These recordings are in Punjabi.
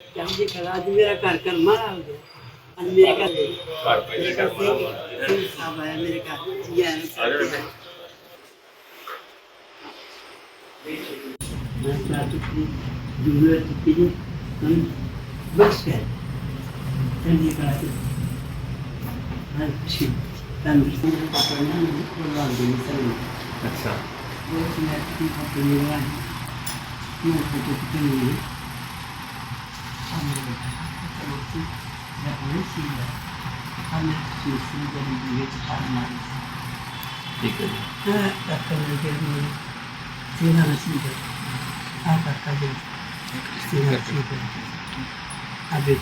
ਚਾਹੁੰਦੀ ਖੜਾ ਅੱਜ ਮੇਰਾ ਘਰ ਕਰ ਮਾਰਾ ਹੋ ਗਿਆ ਅੱਜ ਮੇਰੇ ਘਰ ਘਰ ਪਹਿਲੇ ਬਣਾ ਹੋਣਾ ਸਿੰਘ ਸਾਹਿਬ ਆਇਆ ਮੇਰੇ ਘਰ ਜੀ ਆਇਆਂ। ਬੇਟੇ। ਮੈਂ ਚਾਹਤੀ ਕਿ ਦੁਨੀਆ ਦੀ ਪੀੜੀ ਹਮ ਬਸ ਕਰ ਚੰਗੀ ਕਰਾ ਕੇ ਹਾਂ ਖੁਸ਼ੀ ਤੰਦਰੁਸਤੀ ਨੂੰ ਪਕੜਨਾ ਨਹੀਂ ਕੋਲਾਂ ਦੇ ਨਹੀਂ ਅੱਛਾ। ਬਹੁਤ ਮੈਂ ਕੀ ਆਪਣੀ ਵਾਂ ਮੈਂ ਕੁਝ ਕਿਤੇ assim, já foi assim, né? A minha pessoa já me diria de estar mais. Fica aí. Ah, tá falando que é meu. Fica na minha vida. Ah, tá falando que é meu. Fica na minha vida. A minha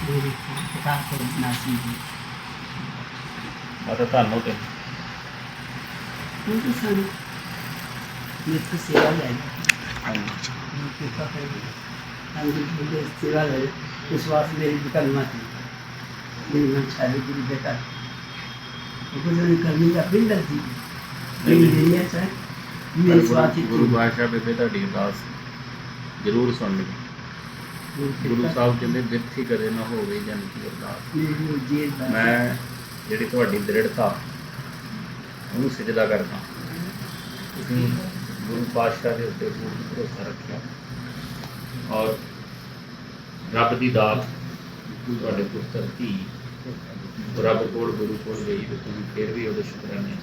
vida il suo asile di calmati. Quindi non c'è di libertà. E cosa ne cammina ben da di. Quindi venia c'è, mi suati ਗੁਰੂ ਬਾਦਸ਼ਾਹ ਬੇਬੇ ਤੁਹਾਡੀ ਅਰਦਾਸ ਜ਼ਰੂਰ ਸੁਣ ਲਈ ਗੁਰੂ ਸਾਹਿਬ ਕਹਿੰਦੇ ਜਿੱਥੇ ਕਦੇ ਨਾ ਹੋਵੇ ਜਨ ਕੀ ਅਰਦਾਸ ਮੈਂ ਜਿਹੜੀ ਤੁਹਾਡੀ ਦ੍ਰਿੜਤਾ ਉਹਨੂੰ ਸਜਦਾ ਕਰਦਾ ਤੁਸੀਂ ਗੁਰੂ ਪਾਤਸ਼ਾਹ ਦੇ ਉੱਤੇ ਪੂਰਨ ਭਰੋਸਾ ਰੱਖਿਆ ਔਰ ਰੱਬ ਦੀ ਦਾਤ ਤੁਹਾਡੇ ਪੁੱਤਰ ਧੀ ਰੱਬ ਕੋਲ ਗੁਰੂ ਕੋਲ ਗਈ ਤੇ ਤੁਸੀਂ ਫੇਰ ਵੀ ਉਹਦੇ ਸ਼ੁਕਰਾਨੇ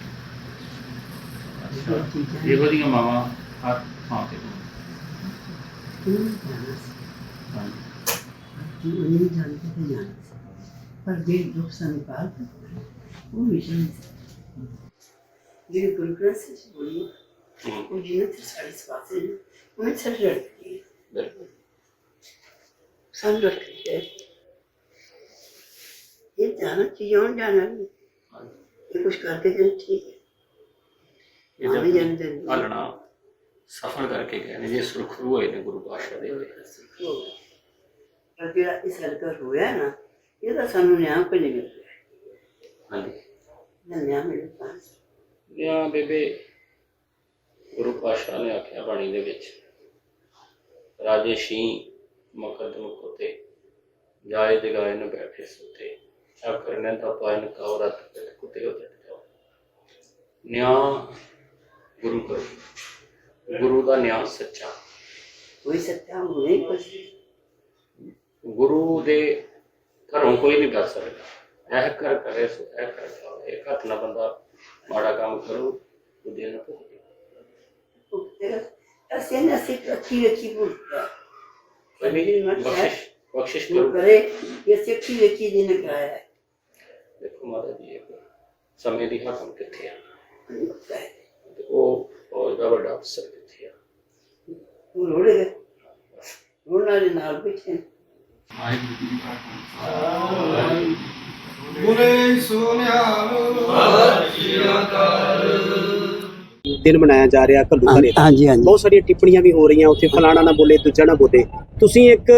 ਅੱਛਾ ਇਹੋ ਜਿਹੀਆਂ ਮਾਵਾਂ ਹਰ ਥਾਂ ਤੇ ਨਹੀਂ ਜਾਣਦੇ ਤੇ ਜਾਣਦੇ ਪਰ ਜੇ ਦੁੱਖ ਸਾਨੂੰ ਪਾਲ ਉਹ ਮਿਸ਼ਨ ਜਿਹੜੇ ਗੁਰੂ ਗ੍ਰੰਥ ਸਾਹਿਬ ਬੋਲੋ ਉਹ ਜਿਨ੍ਹਾਂ ਤੇ ਸਾਡੇ ਸਵਾਸੇ ਨੇ ਉਹਨਾਂ ਤੇ ਸਾਡੇ ਬਿਲਕੁਲ Sen bırakırdı. ਇਹ ਜਾਣਾ ਚੀਜ਼ਾਂ ਜਾਣਾ ਵੀ। ਇਹ ਕੁਝ ਕਰਕੇ ਜੇ ਠੀਕ ਹੈ ਮਾਮੇ ਇਹਦਾ ਨੇ ਹਲਣਾ ਸਫਲ ਕਰਕੇ ਗਏ ਨੇ ਜੇ ਸੁਰਖਰੂ ਹੋਏ ਨੇ ਗੁਰੂ ਪਾਤਸ਼ਾਹ ਦੇ ਪਰ ਜਿਹੜਾ ਇਸ ਹਲਕਾ ਹੋਇਆ ਨਾ ਇਹਦਾ ਸਾਨੂੰ ਨਿਆਂ ਕੋਈ ਨਹੀਂ ਮਿਲਦਾ ਹਾਂਜੀ ਨਾ ਮਿਲਦਾ ਜਾਂ ਬੇਬੇ ਗੁਰੂ ਪਾਤਸ਼ਾਹ ਨੇ ਆਖਿਆ ਬਾਣੀ ਦੇ ਵਿੱਚ ਰਾਜੇਸ਼ੀ ਰਾਜੇ ਸ਼ੀ ਮੁਕਦਮ ਕੋਤੇ ਜਾਏ ਜਗਾਏ ਨ ਬੈਠੇ ਸੁਤੇ ਚਾ ਕਰਨੇ ਦਾ ਪਾਇਨ ਕਉ ਰਤ ਪਿਤ ਕੁਤੇ ਹੋ ਜਾਓ ਨਿਆਂ ਗੁਰੂ ਕਰੋ ਗੁਰੂ ਦਾ ਨਿਆਂ ਸੱਚਾ कोई सत्या हो नहीं कुछ ਗੁਰੂ ਦੇ ਘਰੋਂ ਕੋਈ ਨਹੀਂ ਕਰ ਸਕਦਾ ਇਹ ਕਰ ਕਰੇ ਸੋ ਇਹ ਕਰ ਜਾਵੇ ਇੱਕ ਹੱਥ ਨਾਲ ਬੰਦਾ ਮਾੜਾ ਕੰਮ ਕਰੂ ਉਹਦੇ ਨਾਲ ਭੁਗਤੇ ऐसे न ऐसे अच्छी अच्छी बोलता है बख्शिश बख्शिश करे। ये शक्ति व्यक्ति जी ने कराया है। देखो माता जी तो समय दी हाथ उनके थे देखो और बाबा डॉक्टर सर के थे वो रोड़े गए। रोड़ना जी नाल पीछे बोले सोनिया ਦਿਨ ਮਨਾਇਆ ਜਾ ਰਿਹਾ ਘੱਲੂ ਘਰੇ ਦਾ। ਹਾਂਜੀ ਹਾਂਜੀ। ਬਹੁਤ ਸਾਰੀਆਂ ਟਿੱਪਣੀਆਂ ਵੀ ਹੋ ਰਹੀਆਂ ਉੱਥੇ ਫਲਾਣਾ ਨਾ ਬੋਲੇ ਦੂਜਾ ਨਾ ਬੋਲੇ। ਤੁਸੀਂ ਇੱਕ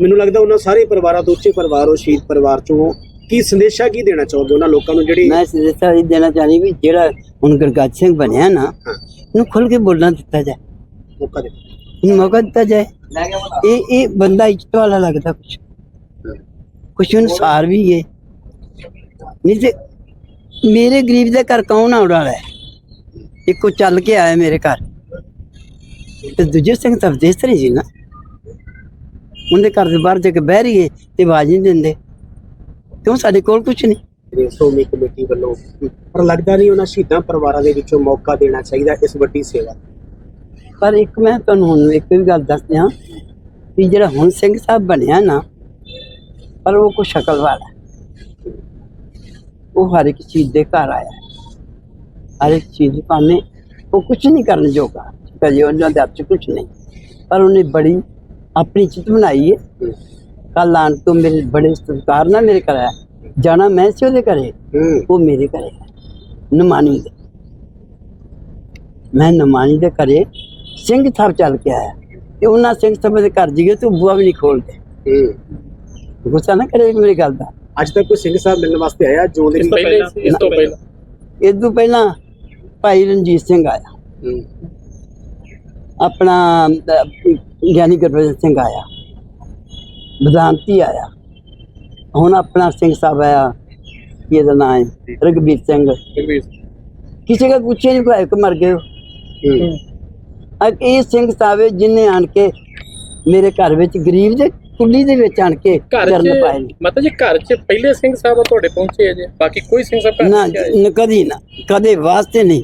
ਮੈਨੂੰ ਲੱਗਦਾ ਉਹਨਾਂ ਸਾਰੇ ਪਰਿਵਾਰਾਂ ਤੋਂ ਉੱਚੇ ਪਰਿਵਾਰ ਹੋ ਸ਼ਹੀਦ ਪਰਿਵਾਰ ਚੋਂ। ਕੀ ਸੰਦੇਸ਼ਾ ਕੀ ਦੇਣਾ ਚਾਹੋਗੇ ਉਹਨਾਂ ਲੋਕਾਂ ਨੂੰ ਜਿਹੜੀ ਮੈਂ ਸੰਦੇਸ਼ਾ ਇਹ ਦੇਣਾ ਚਾਹਨੀ ਵੀ ਜਿਹੜਾ ਹੁਣ ਗੁਰਗੱਜ ਸਿੰਘ ਬਣਿਆ ਨਾ ਇਹਨੂੰ ਖੁੱਲ ਕੇ ਬੋਲਣਾ ਦਿੱਤਾ ਜਾਏ। ਮੌਕਾ ਦੇ। ਇਹਨੂੰ ਮੌਕਾ ਦਿੱਤਾ ਜਾਏ। ਇਹ ਇਹ ਬੰਦਾ ਇੱਜ਼ਤ ਵਾਲਾ ਲੱਗਦਾ ਕੁਛ। ਕੁਛ ਅਨੁਸਾਰ ਵੀ ਹੈ ਨਹੀਂ ਤੇ ਮੇਰੇ ਗਰੀਬ ਦੇ ਘਰ ਕੌਣ ਆਉਣ ਵਾਲਾ ਹੈ? ਇੱਕੋ ਚੱਲ ਕੇ ਆਇਆ ਮੇਰੇ ਘਰ। ਤੇ ਦੂਜੇ ਸਿੰਘ ਤਾਂ ਨਹੀਂ ਸੀ ਨਾ। ਉਹਦੇ ਘਰ ਦੇ ਬਾਹਰ ਜਾ ਕੇ ਬਹਿ ਰਹੀਏ ਤੇ ਆਵਾਜ਼ ਨਹੀਂ ਦਿੰਦੇ। ਕਿਉਂ? ਸਾਡੇ ਕੋਲ ਕੁਛ ਨਹੀਂ। ਸ਼੍ਰੋਮਣੀ ਕਮੇਟੀ ਵੱਲੋਂ ਪਰ ਲੱਗਦਾ ਨਹੀਂ ਉਹਨਾਂ ਸ਼ਹੀਦਾਂ ਪਰਿਵਾਰਾਂ ਦੇ ਵਿੱਚੋਂ ਮੌਕਾ ਦੇਣਾ ਚਾਹੀਦਾ ਇਸ ਵੱਡੀ ਸੇਵਾ ਪਰ ਇੱਕ ਮੈਂ ਤੁਹਾਨੂੰ ਹੁਣ ਇੱਕ ਵੀ ਗੱਲ ਦੱਸਦੇ ਹਾਂ ਵੀ ਜਿਹੜਾ ਹੁਣ ਸਿੰਘ ਸਾਹਿਬ ਬਣਿਆ ਨਾ ਪਰ ਉਹ ਕੋ ਸ਼ਕਲ ਵਾਲਾ। ਉਹ ਹਰ ਇੱਕ ਚੀਜ਼ ਦੇ ਘਰ ਆਇਆ। ਹਰ ਇੱਕ ਚੀਜ਼ ਭਾਵੇਂ ਉਹ ਕੁਝ ਨਹੀਂ ਕਰਨ ਜੋਗਾ ਕਦੇ ਉਹਨਾਂ ਦੇ ਹੱਥ 'ਚ ਕੁਝ ਨਹੀਂ। ਪਰ ਉਹਨੇ ਬੜੀ ਆਪਣੀ ਚਿੱਤ ਬਣਾਈ ਹੈ ਕੱਲ ਆਣ ਤੋਂ ਮੇਰੇ ਬੜੇ ਸਤਿਕਾਰ ਨਾਲ ਮੇਰੇ ਘਰ ਆਇਆ। ਜਾਣਾ ਮੈਂ ਸੀ ਉਹਦੇ ਘਰੇ? ਉਹ ਮੇਰੇ ਘਰੇ ਹੈ, ਨਿਮਾਣੀ ਦੇ। ਮੈਂ ਨਿਮਾਣੀ ਦੇ ਘਰੇ ਸਿੰਘ ਸਾਹਿਬ ਚੱਲ ਕੇ ਆਇਆ। ਤੇ ਉਹਨਾਂ ਸਿੰਘ ਸਾਹਿਬ ਦੇ ਘਰ ਜੀਏ ਤੂੰ ਬੂਆ ਵੀ ਨਹੀਂ ਖੋਲਦੇ। ਹੂੰ। ਗੁੱਸਾ ਨਾ ਕਰੇ ਮੇਰੀ ਗੱਲ ਦਾ। ਅੱਜ ਤੱਕ ਕੋਈ ਸਿੰਘ ਸਾਹਿਬ ਮਿਲਣ ਵਾਸਤੇ ਆਇਆ? ਜੋ ਦੇ ਇਸ ਤੋਂ ਪਹਿਲਾਂ। ਇਸ ਤੋਂ ਪਹਿਲਾਂ ਭਾਈ ਰਣਜੀਤ ਸਿੰਘ ਆਇਆ। ਆਪਣਾ ਗਿਆਨੀ ਗੁਰਬਚਨ ਸਿੰਘ ਆਇਆ। ਬਦਾਂਤੀ ਆਇਆ। ਹੁਣ ਆਪਣਾ ਸਿੰਘ ਸਾਹਿਬ ਆਇਆ। ਇਹਦਾ ਨਾਮ ਹੈ ਰਗਵੀਰ ਸਿੰਘ। ਕਿਸੇ ਦਾ ਪੁੱਛੇ ਨਹੀਂ ਭਾਈ ਕਿ ਮਰ ਗਏ। ਅਕ ਇਹ ਸਿੰਘ ਸਾਹਿਬ ਜਿਨੇ ਆਣ ਕੇ ਮੇਰੇ ਘਰ ਵਿੱਚ ਗਰੀਬ ਦੇ ਕੁੱਲੀ ਦੇ ਵਿੱਚ ਆਣ ਕੇ ਚਰਨ ਪਾਏ ਮਤਲਬ ਜੀ ਘਰ ਚ ਪਹਿਲੇ ਸਿੰਘ ਸਾਹਿਬ ਤੁਹਾਡੇ ਪਹੁੰਚੇ ਜੇ ਬਾਕੀ ਕੋਈ ਸਿੰਘ ਸਾਹਿਬ ਨ- ਕਦੀ ਨਾ। ਕਦੇ ਵਾਸਤੇ ਨਹੀਂ।